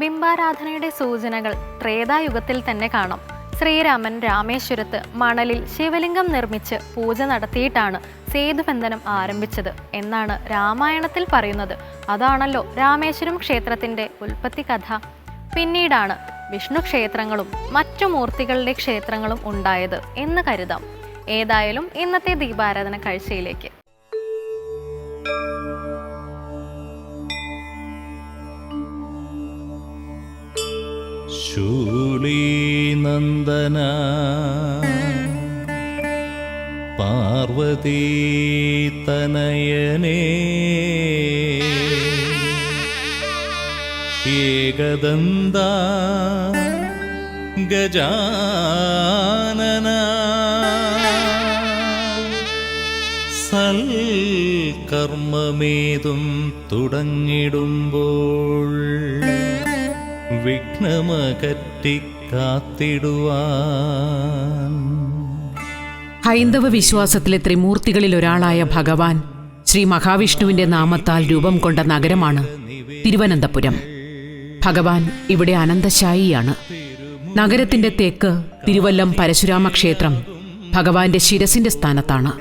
ബിംബാരാധനയുടെ സൂചനകൾ ത്രേതായുഗത്തിൽ തന്നെ കാണാം. ശ്രീരാമൻ രാമേശ്വരത്ത് മണലിൽ ശിവലിംഗം നിർമ്മിച്ച് പൂജ നടത്തിയിട്ടാണ് സേതുബന്ധനം ആരംഭിച്ചത് എന്നാണ് രാമായണത്തിൽ പറയുന്നത്. അതാണല്ലോ രാമേശ്വരം ക്ഷേത്രത്തിന്റെ ഉൽപ്പത്തി കഥ. പിന്നീടാണ് വിഷ്ണു ക്ഷേത്രങ്ങളും മറ്റു മൂർത്തികളുടെ ക്ഷേത്രങ്ങളും ഉണ്ടായത് എന്ന് കരുതാം. ഏതായാലും ഇന്നത്തെ ദീപാരാധന കാഴ്ചയിലേക്ക്. ശൂലീനന്ദന. പാർവതീതനയനേ ഏകദന്ത ഗജാനന. സൽക്കർമ്മമേതും തുടങ്ങിടുമ്പോൾ വിഘ്നമകറ്റി കാത്തിടുവാൻ ഹൈന്ദവ വിശ്വാസത്തിലെ ത്രിമൂർത്തികളിൽ ഒരാളായ ഭഗവാൻ ശ്രീ മഹാവിഷ്ണുവിന്റെ നാമത്താൽ രൂപം കൊണ്ട നഗരമാണ് തിരുവനന്തപുരം. ഭഗവാൻ ഇവിടെ അനന്തശായിയാണ്. നഗരത്തിന്റെ തേക്ക് തിരുവല്ലം പരശുരാമ ക്ഷേത്രം ഭഗവാന്റെ ശിരസിന്റെ സ്ഥാനത്താണ്.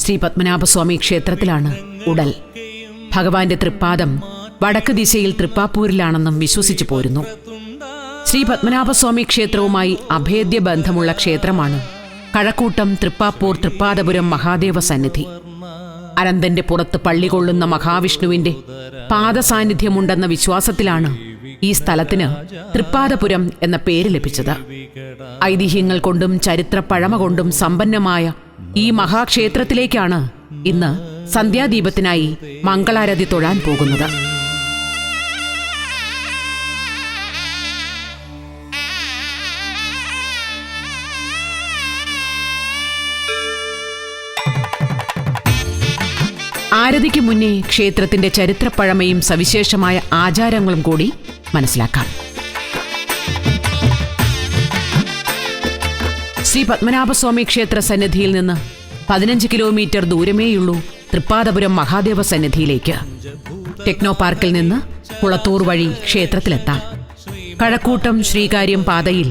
ശ്രീ പത്മനാഭസ്വാമി ക്ഷേത്രത്തിലാണ് ഉടൽ. ഭഗവാന്റെ തൃപ്പാദം വടക്ക് ദിശയിൽ തൃപ്പാപ്പൂരിലാണെന്നും വിശ്വസിച്ചു പോരുന്നു. ശ്രീ പത്മനാഭസ്വാമി ക്ഷേത്രവുമായി അഭേദ്യ ബന്ധമുള്ള ക്ഷേത്രമാണ് കഴക്കൂട്ടം തൃപ്പാപ്പൂർ തൃപ്പാദപുരം മഹാദേവ സന്നിധി. അനന്തന്റെ പുറത്ത് പള്ളി കൊള്ളുന്ന മഹാവിഷ്ണുവിന്റെ പാദസാന്നിധ്യമുണ്ടെന്ന വിശ്വാസത്തിലാണ് ഈ സ്ഥലത്തിന് തൃപ്പാദപുരം എന്ന പേര് ലഭിച്ചത്. ഐതിഹ്യങ്ങൾ കൊണ്ടും ചരിത്ര പഴമ കൊണ്ടും സമ്പന്നമായ ഈ മഹാക്ഷേത്രത്തിലേക്കാണ് ഇന്ന് സന്ധ്യാദീപത്തിനായി മംഗളാരതി തൊഴാൻ പോകുന്നത്. ആരതിക്ക് മുന്നേ ക്ഷേത്രത്തിന്റെ ചരിത്രപ്പഴമയും സവിശേഷമായ ആചാരങ്ങളും കൂടി മനസ്സിലാക്കാം. ശ്രീ പത്മനാഭസ്വാമി ക്ഷേത്ര സന്നിധിയിൽ നിന്ന് പതിനഞ്ച് കിലോമീറ്റർ ദൂരമേയുള്ളൂ തൃപ്പാദപുരം മഹാദേവ സന്നിധിയിലേക്ക്. ടെക്നോ പാർക്കിൽ നിന്ന് കുളത്തൂർ വഴി ക്ഷേത്രത്തിലെത്താം. കഴക്കൂട്ടം ശ്രീകാര്യം പാതയിൽ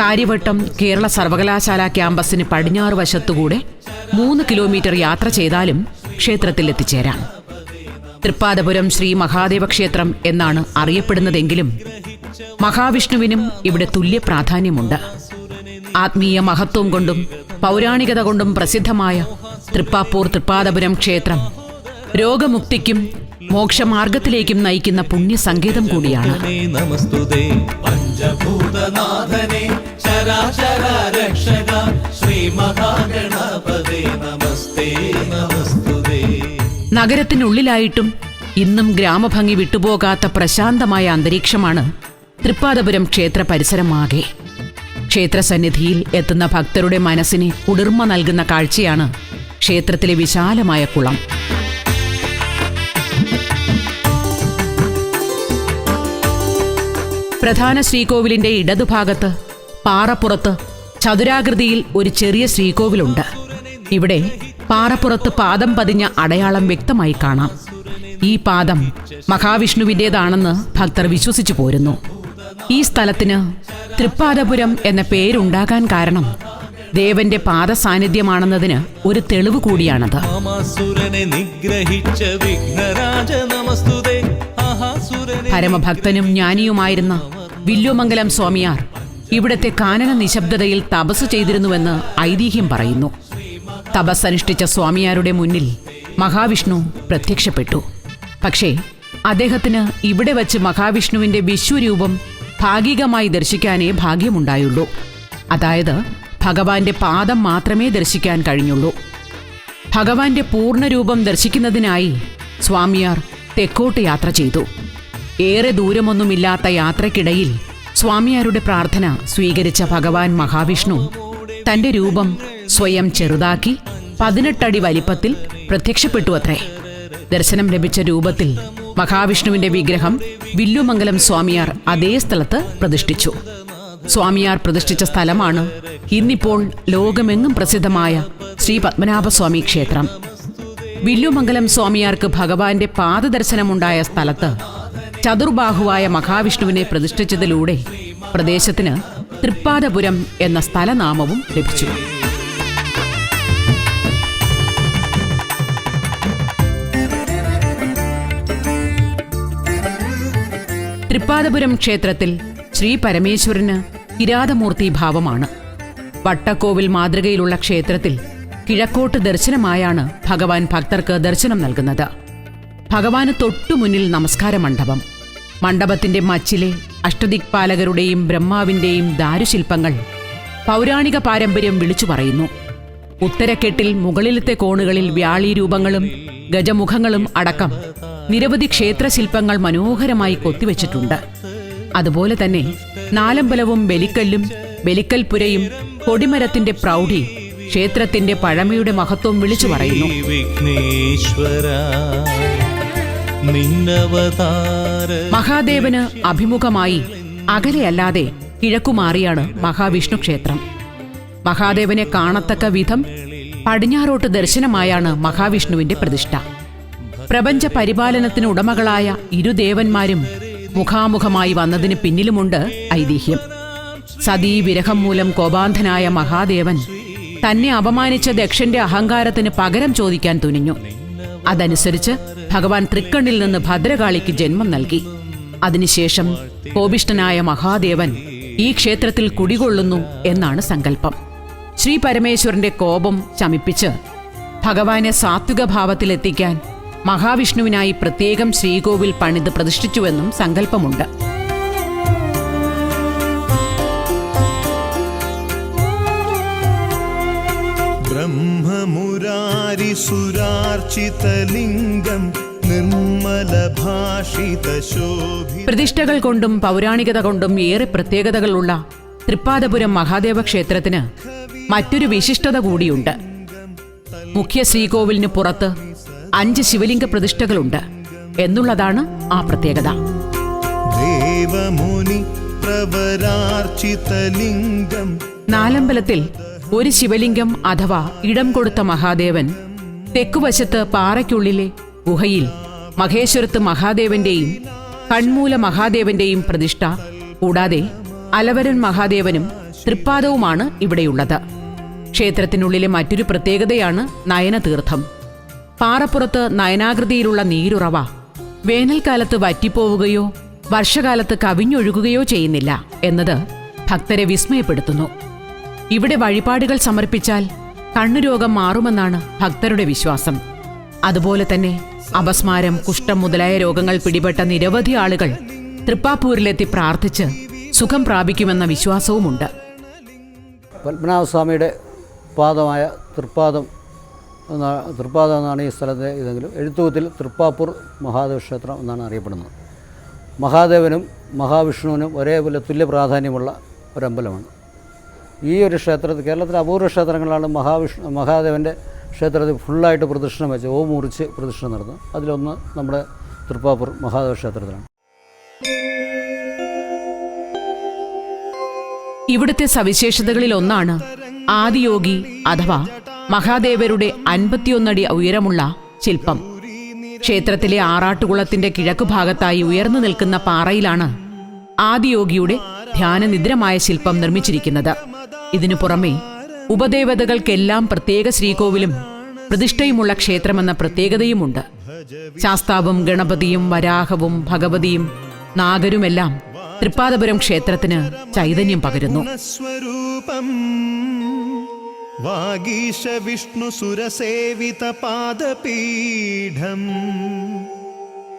കാര്യവട്ടം കേരള സർവകലാശാല ക്യാമ്പസിന് പടിഞ്ഞാറ് വശത്തുകൂടെ മൂന്ന് കിലോമീറ്റർ യാത്ര ചെയ്താലും ക്ഷേത്രത്തിൽ എത്തിച്ചേരാം തൃപ്പാദപുരം ശ്രീ മഹാദേവ ക്ഷേത്രം എന്നാണ് അറിയപ്പെടുന്നതെങ്കിലും മഹാവിഷ്ണുവിനും ഇവിടെ തുല്യ പ്രാധാന്യമുണ്ട്. ആത്മീയ മഹത്വം കൊണ്ടും പൗരാണികത കൊണ്ടും പ്രസിദ്ധമായ തൃപ്പാപ്പൂർ തൃപ്പാദപുരം ക്ഷേത്രം രോഗമുക്തിക്കും മോക്ഷമാർഗത്തിലേക്കും നയിക്കുന്ന പുണ്യസങ്കേതം കൂടിയാണ്. ശ്രീ മഹാഗണപതേ നമസ്തേ നമസ്തുതേ. നഗരത്തിനുള്ളിലായിട്ടും ഇന്നും ഗ്രാമഭംഗി വിട്ടുപോകാത്ത പ്രശാന്തമായ അന്തരീക്ഷമാണ് തൃപ്പാദപുരം ക്ഷേത്ര പരിസരമാകെ ക്ഷേത്രസന്നിധിയിൽ എത്തുന്ന ഭക്തരുടെ മനസ്സിന് കുളിർമ നൽകുന്ന കാഴ്ചയാണ് ക്ഷേത്രത്തിലെ വിശാലമായ കുളം. പ്രധാന ശ്രീകോവിലിന്റെ ഇടതുഭാഗത്ത് പാറപ്പുറത്ത് ചതുരാകൃതിയിൽ ഒരു ചെറിയ ശ്രീകോവിലുണ്ട്. ഇവിടെ പാറപ്പുറത്ത് പാദം പതിഞ്ഞ അടയാളം വ്യക്തമായി കാണാം. ഈ പാദം മഹാവിഷ്ണുവിന്റെതാണെന്ന് ഭക്തർ വിശ്വസിച്ചു പോരുന്നു. ഈ സ്ഥലത്തിന് തൃപ്പാദപുരം എന്ന പേരുണ്ടാകാൻ കാരണം ദേവന്റെ പാദ സാന്നിധ്യമാണെന്നതിന് ഒരു തെളിവ് കൂടിയാണത്. മാമാസുരനെ നിഗ്രഹിച്ച വിഘ്നരാജ നമസ്തുതേ. പരമഭക്തനും ജ്ഞാനിയുമായിരുന്ന വില്ലുമംഗലം സ്വാമിയാർ ഇവിടത്തെ കാനന നിശബ്ദതയിൽ തപസ് ചെയ്തിരുന്നുവെന്ന് ഐതിഹ്യം പറയുന്നു. തപസ് അനുഷ്ഠിച്ച സ്വാമിയാരുടെ മുന്നിൽ മഹാവിഷ്ണു പ്രത്യക്ഷപ്പെട്ടു. പക്ഷേ അദ്ദേഹത്തിന് ഇവിടെ വച്ച് മഹാവിഷ്ണുവിന്റെ വിശ്വരൂപം ഭാഗികമായി ദർശിക്കാനേ ഭാഗ്യമുണ്ടായുള്ളൂ. അതായത് ഭഗവാന്റെ പാദം മാത്രമേ ദർശിക്കാൻ കഴിഞ്ഞുള്ളൂ. ഭഗവാന്റെ പൂർണരൂപം ദർശിക്കുന്നതിനായി സ്വാമിയാർ തെക്കോട്ട് യാത്ര ചെയ്തു. ഏറെ ദൂരമൊന്നുമില്ലാത്ത യാത്രക്കിടയിൽ സ്വാമിയാരുടെ പ്രാർത്ഥന സ്വീകരിച്ച ഭഗവാൻ മഹാവിഷ്ണു തന്റെ രൂപം സ്വയം ചെറുതാക്കി പതിനെട്ടടി വലിപ്പത്തിൽ പ്രത്യക്ഷപ്പെട്ടു അത്രേ ദർശനം ലഭിച്ച രൂപത്തിൽ മഹാവിഷ്ണുവിന്റെ വിഗ്രഹം വില്ലുമംഗലം സ്വാമിയാർ അതേ സ്ഥലത്ത് പ്രതിഷ്ഠിച്ചു. സ്വാമിയാർ പ്രതിഷ്ഠിച്ച സ്ഥലമാണ് ഇന്നിപ്പോൾ ലോകമെങ്ങും പ്രസിദ്ധമായ ശ്രീ പത്മനാഭസ്വാമി ക്ഷേത്രം. വില്ലുമംഗലം സ്വാമിയാർക്ക് ഭഗവാന്റെ പാദദർശനമുണ്ടായ സ്ഥലത്ത് ചതുർബാഹുവായ മഹാവിഷ്ണുവിനെ പ്രതിഷ്ഠിച്ചതിലൂടെ പ്രദേശത്തിന് തൃപ്പാദപുരം എന്ന സ്ഥലനാമവും ലഭിച്ചു. തൃപ്പാദപുരം ക്ഷേത്രത്തിൽ ശ്രീ പരമേശ്വരന് കിരാതമൂർത്തി ഭാവമാണ് വട്ടക്കോവിൽ മാതൃകയിലുള്ള ക്ഷേത്രത്തിൽ കിഴക്കോട്ട് ദർശനമായാണ് ഭഗവാൻ ഭക്തർക്ക് ദർശനം നൽകുന്നത്. ഭഗവാന് തൊട്ടുമുന്നിൽ നമസ്കാര മണ്ഡപം മണ്ഡപത്തിന്റെ മച്ചിലെ അഷ്ടദിക്പാലകരുടെയും ബ്രഹ്മാവിന്റെയും ദാരുശില്പങ്ങൾ പൗരാണിക പാരമ്പര്യം വിളിച്ചു പറയുന്നു. ഉത്തരക്കെട്ടിൽ മുകളിലത്തെ കോണുകളിൽ വ്യാളി രൂപങ്ങളും ഗജമുഖങ്ങളും അടക്കം നിരവധി ക്ഷേത്ര ക്ഷേത്രശില്പങ്ങൾ മനോഹരമായി കൊത്തിവെച്ചിട്ടുണ്ട്. അതുപോലെ തന്നെ നാലമ്പലവും ബലിക്കല്ലും ബലിക്കൽപുരയും കൊടിമരത്തിന്റെ പ്രൗഢി ക്ഷേത്രത്തിന്റെ പഴമയുടെ മഹത്വം വിളിച്ചു പറയുന്നു. മഹാദേവന് അഭിമുഖമായി അകലെയല്ലാതെ കിഴക്കുമാറിയാണ് മഹാവിഷ്ണു ക്ഷേത്രം. മഹാദേവനെ കാണത്തക്ക വിധം പടിഞ്ഞാറോട്ട് ദർശനമായാണ് മഹാവിഷ്ണുവിന്റെ പ്രതിഷ്ഠ. പ്രപഞ്ച പരിപാലനത്തിന് ഉടമകളായ ഇരുദേവന്മാരും മുഖാമുഖമായി വന്നതിന് പിന്നിലുമുണ്ട് ഐതിഹ്യം. സതീ വിരഹം മൂലം കോപാന്ധനായ മഹാദേവൻ തന്നെ അപമാനിച്ച ദക്ഷന്റെ അഹങ്കാരത്തിന് പകരം ചോദിക്കാൻ തുനിഞ്ഞു. അതനുസരിച്ച് ഭഗവാൻ തൃക്കണ്ണിൽ നിന്ന് ഭദ്രകാളിക്ക് ജന്മം നൽകി. അതിനുശേഷം കോപിഷ്ഠനായ മഹാദേവൻ ഈ ക്ഷേത്രത്തിൽ കുടികൊള്ളുന്നു എന്നാണ് സങ്കല്പം. ശ്രീ പരമേശ്വരന്റെ കോപം ശമിപ്പിച്ച് ഭഗവാനെ സാത്വിക ഭാവത്തിലെത്തിക്കാൻ മഹാവിഷ്ണുവിനായി പ്രത്യേകം ശ്രീകോവിൽ പണിത് പ്രതിഷ്ഠിച്ചുവെന്നും സങ്കല്പമുണ്ട്. പ്രതിഷ്ഠകൾ കൊണ്ടും പൗരാണികത കൊണ്ടും ഏറെ പ്രത്യേകതകളുള്ള തൃപ്പാദപുരം മഹാദേവ ക്ഷേത്രത്തിന് മറ്റൊരു വിശിഷ്ടത കൂടിയുണ്ട്. മുഖ്യ ശ്രീകോവിലിന് പുറത്ത് അഞ്ച് ശിവലിംഗ പ്രതിഷ്ഠകളുണ്ട് എന്നുള്ളതാണ് ആ പ്രത്യേകത. നാലമ്പലത്തിൽ ഒരു ശിവലിംഗം അഥവാ ഇടം കൊടുത്ത മഹാദേവൻ തെക്കുവശത്ത് പാറയ്ക്കുള്ളിലെ ഗുഹയിൽ മഹേശ്വരത്ത് മഹാദേവന്റെയും കൺമൂല മഹാദേവന്റെയും പ്രതിഷ്ഠ കൂടാതെ അലവരൻ മഹാദേവനും തൃപ്പാദവുമാണ് ഇവിടെയുള്ളത്. ക്ഷേത്രത്തിനുള്ളിലെ മറ്റൊരു പ്രത്യേകതയാണ് നയനതീർത്ഥം. പാറപ്പുറത്ത് നയനാകൃതിയിലുള്ള നീരുറവ. വേനൽക്കാലത്ത് വറ്റിപ്പോവുകയോ വർഷകാലത്ത് കവിഞ്ഞൊഴുകുകയോ ചെയ്യുന്നില്ല എന്നത് ഭക്തരെ വിസ്മയപ്പെടുത്തുന്നു. ഇവിടെ വഴിപാടുകൾ സമർപ്പിച്ചാൽ കണ്ണുരോഗം മാറുമെന്നാണ് ഭക്തരുടെ വിശ്വാസം. അതുപോലെ തന്നെ അപസ്മാരം കുഷ്ഠം മുതലായ രോഗങ്ങൾ പിടിപെട്ട നിരവധി ആളുകൾ തൃപ്പാപ്പൂരിലെത്തി പ്രാർത്ഥിച്ച് സുഖം പ്രാപിക്കുമെന്ന വിശ്വാസവുമുണ്ട്. പത്മനാഭസ്വാമിയുടെ പാദമായ തൃപ്പാദം എന്നാ എന്നാണ് ഈ സ്ഥലത്തെ ഇതെങ്കിലും. എഴുത്തുകുത്തിൽ തൃപ്പാപ്പൂർ മഹാദേവ ക്ഷേത്രം എന്നാണ് അറിയപ്പെടുന്നത്. മഹാദേവനും മഹാവിഷ്ണുവിനും ഒരേപോലെ തുല്യ പ്രാധാന്യമുള്ള ഒരമ്പലമാണ്. ഈ ഒരു ക്ഷേത്രത്തിൽ കേരളത്തിലെ അപൂർവ ക്ഷേത്രങ്ങളാണ് മഹാവിഷ്ണു മഹാദേവന്റെ ക്ഷേത്രത്തിൽ ഫുള്ളായിട്ട് പ്രദക്ഷിണം വെച്ച് ഓ മുറിച്ച് പ്രദക്ഷിണം നടന്നു അതിലൊന്ന് നമ്മുടെ തൃപ്പാപ്പൂർ മഹാദേവ ക്ഷേത്രത്തിലാണ് ഇവിടുത്തെ സവിശേഷതകളിൽ ഒന്നാണ് ആദിയോഗി അഥവാ മഹാദേവരുടെ അൻപത്തിയൊന്നടി ഉയരമുള്ള ശില്പം. ക്ഷേത്രത്തിലെ ആറാട്ടുകുളത്തിന്റെ കിഴക്ക് ഭാഗത്തായി ഉയർന്നു നിൽക്കുന്ന പാറയിലാണ് ആദിയോഗിയുടെ ധ്യാനനിദ്രമായ ശില്പം നിർമ്മിച്ചിരിക്കുന്നത്. ഇതിനു പുറമെ ഉപദേവതകൾക്കെല്ലാം പ്രത്യേക ശ്രീകോവിലും പ്രതിഷ്ഠയുമുള്ള ക്ഷേത്രമെന്ന പ്രത്യേകതയുമുണ്ട്. ശാസ്താവും ഗണപതിയും വരാഹവും ഭഗവതിയും നാഗരുമെല്ലാം തൃപ്പാദപുരം ക്ഷേത്രത്തിന് ചൈതന്യം പകരുന്നു. വാഗീശ വിഷ്ണു സുരസേവിത പാദപീഠം.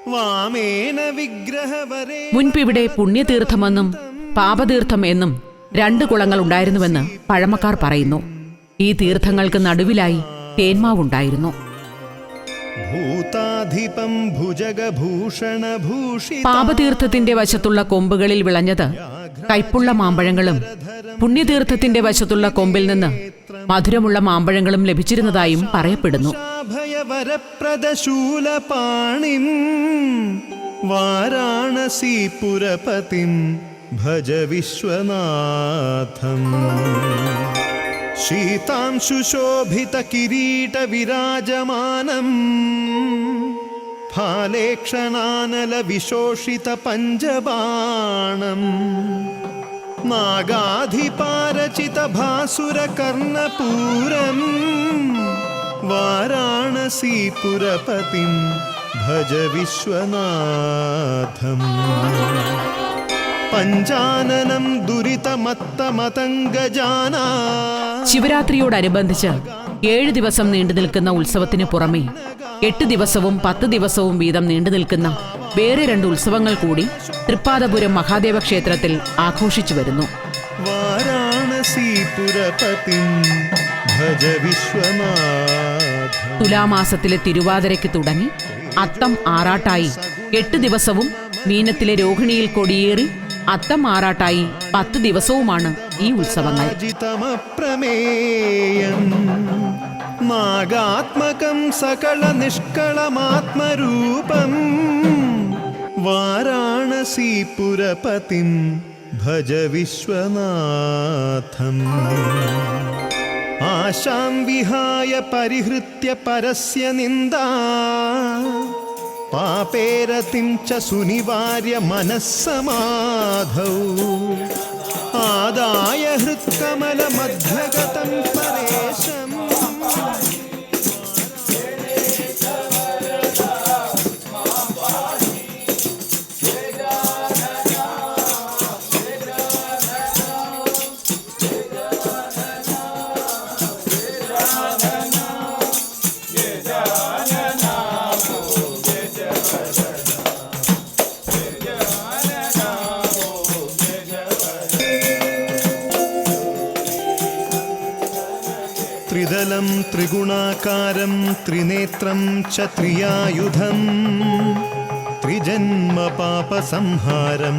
വാമേന വിഗ്രഹവരേ മുൻപിവിടെ പുണ്യതീർത്ഥമെന്നും പാപതീർത്ഥം എന്നും രണ്ട് കുളങ്ങൾ ഉണ്ടായിരുന്നുവെന്ന് പഴമക്കാർ പറയുന്നു. ഈ തീർത്ഥങ്ങൾക്ക് നടുവിലായി തേന്മാവുണ്ടായിരുന്നു. പാപതീർത്ഥത്തിന്റെ വശത്തുള്ള കൊമ്പുകളിൽ വിളഞ്ഞത് കൈപ്പുള്ള മാമ്പഴങ്ങളും പുണ്യതീർത്ഥത്തിന്റെ വശത്തുള്ള കൊമ്പിൽ നിന്ന് മധുരമുള്ള മാമ്പഴങ്ങളും ലഭിച്ചിരുന്നതായും പറയപ്പെടുന്നു भयवरप्रदशूलपाणिं वाराणसीपुरपतिं भज विश्वनाथम् शीतांशुशोभितकिरीटविराजमानम् फालेक्षणानलविशोषितपञ्जबाणम् नागाधिपारचितभासुरकर्णपूरम् वाराणसीपुरपतिं भज विश्वनाथम् पञ्चाननं दुरितमत्तमतङ्गजाना ശിവരാത്രിയോടനുബന്ധിച്ച് ഏഴ് ദിവസം നീണ്ടു നിൽക്കുന്ന ഉത്സവത്തിന് പുറമെ എട്ട് ദിവസവും പത്ത് ദിവസവും വീതം നീണ്ടു നിൽക്കുന്ന വേറെ രണ്ട് ഉത്സവങ്ങൾ കൂടി തൃപ്പാദപുരം മഹാദേവ ക്ഷേത്രത്തിൽ ആഘോഷിച്ചു വരുന്നു. തുലാമാസത്തിലെ തിരുവാതിരയ്ക്ക് തുടങ്ങി അത്തം ആറാട്ടായി എട്ട് ദിവസവും മീനത്തിലെ രോഹിണിയിൽ കൊടിയേറി അത്തം ആറാട്ടായി പത്ത് ദിവസവുമാണ് ഈ ഉത്സവങ്ങൾ. മാഗാത്മകം സകല നിഷ്കളമാത്മരൂപം. വാരാണസീപുരപതിം ഭജ വിശ്വനാഥം. ആശാം വിഹായ പരിഹൃത്യ പരസ്യ നിന്ദാ. പാപേരതിം ച സുനിവാര്യ മനസ്സമാധൗ. ആദായ ഹൃത്കമലമധ്യഗതം ത്രികരം ത്രിഗുണാകാരം ത്രിനേത്രം ക്ഷത്രിയായുധം. ത്രിജന്മപാപസംഹാരം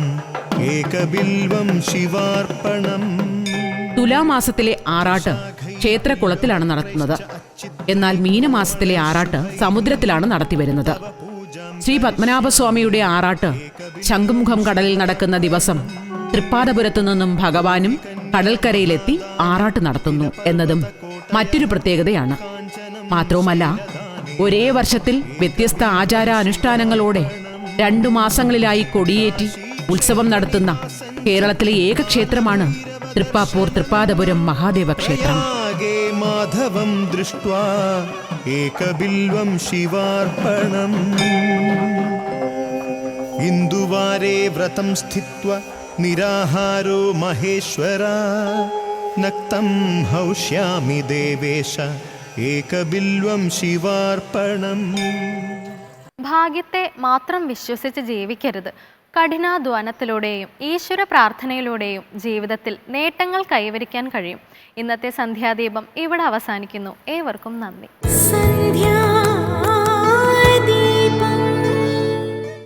ഏകബിൽവം ശിവാർപ്പണം. തുലാമാസത്തിലെ ആറാട്ട് ക്ഷേത്രകുളത്തിലാണ് നടത്തുന്നത്. എന്നാൽ മീനമാസത്തിലെ ആറാട്ട് സമുദ്രത്തിലാണ് നടത്തിവരുന്നത് ശ്രീ പത്മനാഭസ്വാമിയുടെ ആറാട്ട് ശംഖുമുഖം കടലിൽ നടക്കുന്ന ദിവസം തൃപ്പാദപുരത്തു നിന്നും ഭഗവാനും കടൽക്കരയിലെത്തി ആറാട്ട് നടത്തുന്നു എന്നതും മറ്റൊരു പ്രത്യേകതയാണ്. മാത്രവുമല്ല ഒരേ വർഷത്തിൽ വ്യത്യസ്ത ആചാര അനുഷ്ഠാനങ്ങളോടെ രണ്ടു മാസങ്ങളിലായി കൊടിയേറ്റി ഉത്സവം നടത്തുന്ന കേരളത്തിലെ ഏക ക്ഷേത്രമാണ് തൃപ്പാപ്പൂർ തൃപ്പാദപുരം മഹാദേവ ക്ഷേത്രം. മാധവം ഏകബിൽവം ശിവാർപ്പണം. ഇന്ദുവാരേ വ്രതം സ്ഥിത്വ നിരാഹാരോ മഹേശ്വര. നക്തം ഹൗഷ്യാമി ദേവേശ ഏകബില്വം ശിവാർപ്പണം. ഭാഗ്യത്തെ മാത്രം വിശ്വസിച്ച് ജീവിക്കരുത്. കഠിനാധ്വാനത്തിലൂടെയും ഈശ്വര പ്രാർത്ഥനയിലൂടെയും ജീവിതത്തിൽ നേട്ടങ്ങൾ കൈവരിക്കാൻ കഴിയും. ഇന്നത്തെ സന്ധ്യാദീപം ഇവിടെ അവസാനിക്കുന്നു. ഏവർക്കും നന്ദി. സന്ധ്യാ